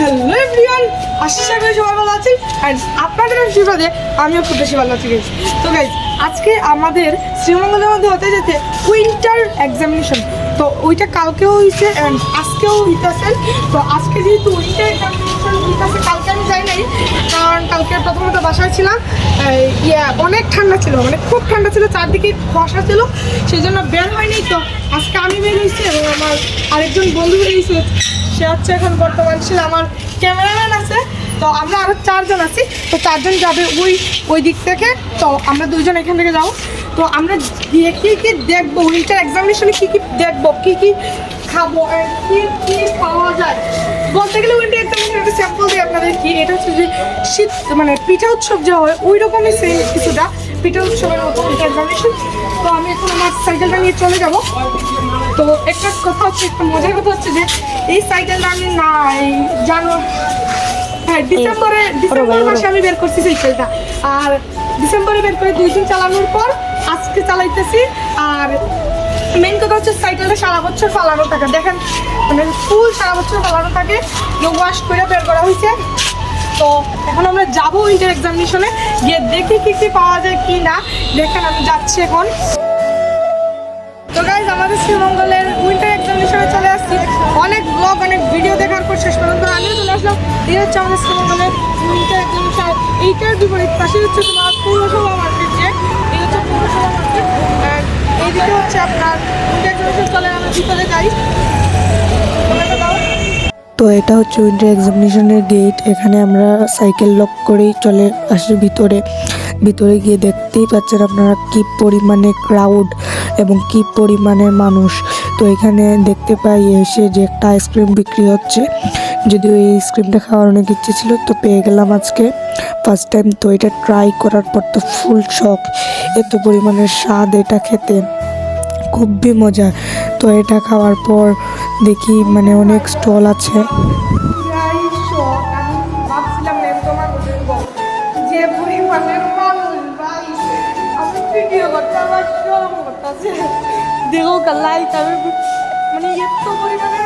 Hello everyone আশা করি সবাই ভালো আছেন। আর আপনাদের আশীর্বাদে আমিও খুব বেশি ভালো আছি guys। তো গাইজ আজকে আমাদের শ্রীমঙ্গলের মধ্যে হতে যেতে উইন্টার এক্সামিনেশন তো ওইটা কালকেও হয়েছে and আজকেও হইতেছে। তো আজকে যেহেতু উইন্টার এক্সামিনেশন কালকে আমি যাই নাই, কারণ কালকে প্রথমত বাসায় ছিলাম। ইয়া, অনেক ঠান্ডা ছিল মানে খুব ঠান্ডা ছিল, চারদিকে কুয়াশা ছিল সেই জন্য বের হয়নি। তো আজকে আমি বের হয়েছি এবং আমার আরেকজন বন্ধু বেরিয়েছে সে হচ্ছে এখন বর্তমান ছিল আমার ক্যামেরাম্যান আছে। তো আমরা আরও চারজন আছি। তো চারজন যাবে ওই ওই দিক থেকে। তো আমরা দুজন এখান থেকে যাব। তো আমরা গিয়ে কী কী দেখব? উইন্টার এক্সামিনেশনে কী কী দেখব? কী কী খাব? কী কী পাওয়া যায়? বলতে গেলে উইন্টার এক্সামিনেশন একটা স্যাম্পল দিই আপনাদের কি এটা হচ্ছে যে শীত মানে পিঠা উৎসব যে হয় ওই রকমই সেম কিছুটা। পিঠা উৎসবের মতো এক্সামিনেশন তো আমি এখন আমার সাইকেলটা নিয়ে চলে যাব। তো একটা কথা হচ্ছে একটা মজার কথা হচ্ছে যে এই সাইকেলটা আমি না এই জানুয়ারি হ্যাঁ ডিসেম্বরে ডিসেম্বর মাসে আমি বের করছি সাইকেলটা আর ডিসেম্বরে বের করে দুই দিন চালানোর পর আজকে চালাইতেছি। আর মেন কথা হচ্ছে সাইকেলটা সারা বছর ফালানো থাকে। দেখেন মানে ফুল সারা বছর ফালানো থাকে। ওয়াশ করে বের করা হয়েছে। তো এখন আমরা যাব ইন্টার এক্সামিনেশনে গিয়ে দেখি কি কি পাওয়া যায় কি না। দেখেন আমি যাচ্ছি এখন। তো আমাদের শ্রীমঙ্গলের উইন্টার এক্সামিনেশনে চলে আসছি। অনেক ব্লগ অনেক ভিডিও দেখার পর শেষ পর্যন্ত আমিও চলে আসলাম। এই হচ্ছে আমাদের শ্রীমঙ্গলের উইন্টার এক্সামিনেশন এইটার বিপরীত পাশে হচ্ছে তোমার পৌরসভা মার্কেট তো এটা হচ্ছে উইন্টার এক্সামিনেশনের গেট এখানে আমরা সাইকেল লক করেই চলে আসি ভিতরে। ভিতরে গিয়ে দেখতেই পাচ্ছেন আপনারা কি পরিমাণে ক্রাউড এবং কি পরিমাণে মানুষ। তো এখানে দেখতে পাই এসে যে একটা আইসক্রিম বিক্রি হচ্ছে। যদিও এই আইসক্রিমটা খাওয়ার অনেক ইচ্ছে ছিল, তো পেয়ে গেলাম আজকে। ফার্স্ট টাইম তো এটা ট্রাই করার পর তো ফুল শখ এত পরিমাণে স্বাদ এটা খেতে। খুবই মজা। তো এটা খাওয়ার পর দেখি মানে অনেক স্টল আছে। দেখো লাইট মানে এত পরিমাণের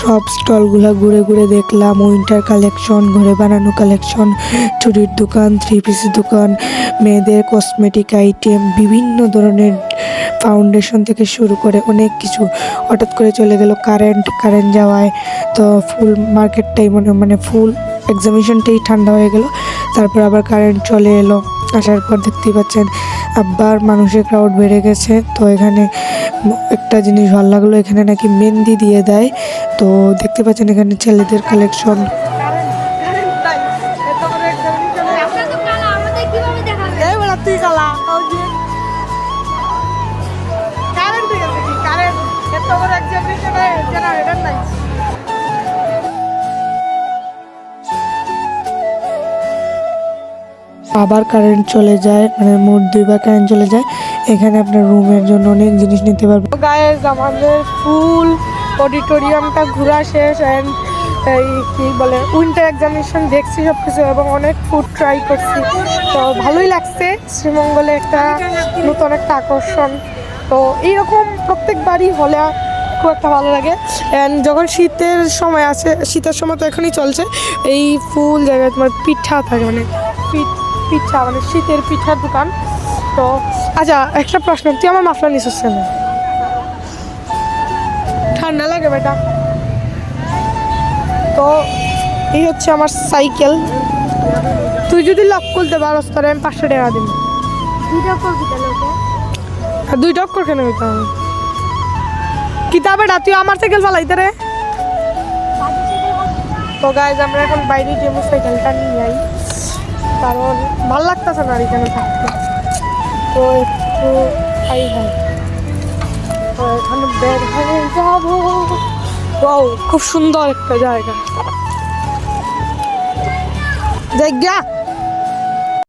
সব স্টলগুলো ঘুরে ঘুরে দেখলাম। উইন্টার কালেকশন, ঘরে বানানো কালেকশন, চুরির দোকান থ্রি পিসের দোকান, মেয়েদের কসমেটিক আইটেম বিভিন্ন ধরনের ফাউন্ডেশন থেকে শুরু করে অনেক কিছু। হঠাৎ করে চলে গেল কারেন্ট কারেন্ট যাওয়ায়। তো ফুল মার্কেটটাই মনে মানে ফুল এক্সামিনেশনটাই ঠান্ডা হয়ে গেল। তারপর আবার কারেন্ট চলে এলো। আসার পর দেখতেই পাচ্ছেন আবার মানুষের ক্রাউড বেড়ে গেছে। তো এখানে একটা জিনিস ভালো লাগল, এখানে নাকি মেহেন্দি দিয়ে দেয়। তো দেখতে পাচ্ছেন এখানে ছেলেদের কালেকশন আবার কারেন্ট চলে যায় মানে মোট দুইবার কারেন্ট চলে যায়। এখানে আপনার রুমের জন্য অনেক জিনিস নিতে পারবেন। গায়েস আমাদের ফুল অডিটোরিয়ামটা ঘোরা শেষ অ্যান্ড এই কি বলে উইন্টার এক্সামিনেশন দেখছি সব কিছু এবং অনেক ফুড ট্রাই করছি। তো ভালোই লাগছে, শ্রীমঙ্গলে একটা নতুন একটা আকর্ষণ। তো এইরকম প্রত্যেকবারই হলে খুব একটা ভালো লাগে। অ্যান্ড যখন শীতের সময় আছে শীতের সময় তো এখনই চলছে, এই ফুল জায়গায় তোমার পিঠা থাকে মানে পিঠ মানে শীতের পিঠার দোকান। তো আচ্ছা একটা প্রশ্ন, তুই আমার মাফলা নিছিস কেন? ঠান্ডা লাগে বেটা। তো এই হচ্ছে আমার সাইকেল তুই যদি লক করতে পারস তাহলে আমি পাঁচশো টাকা আর দুই টক্কর কেন হইতাম কিতাবে তুই আমার সাইকেল চালাইতে রে। তো গাইজ আমরা এখন বাইরে যাব সাইকেলটা নিয়ে যাই কারণ ভালো লাগতেছে না এখানে থাকতে। তো একটু আই হয়। তো এখানে বের হয়ে যাব। Wow, খুব সুন্দর একটা জায়গা। জায়গা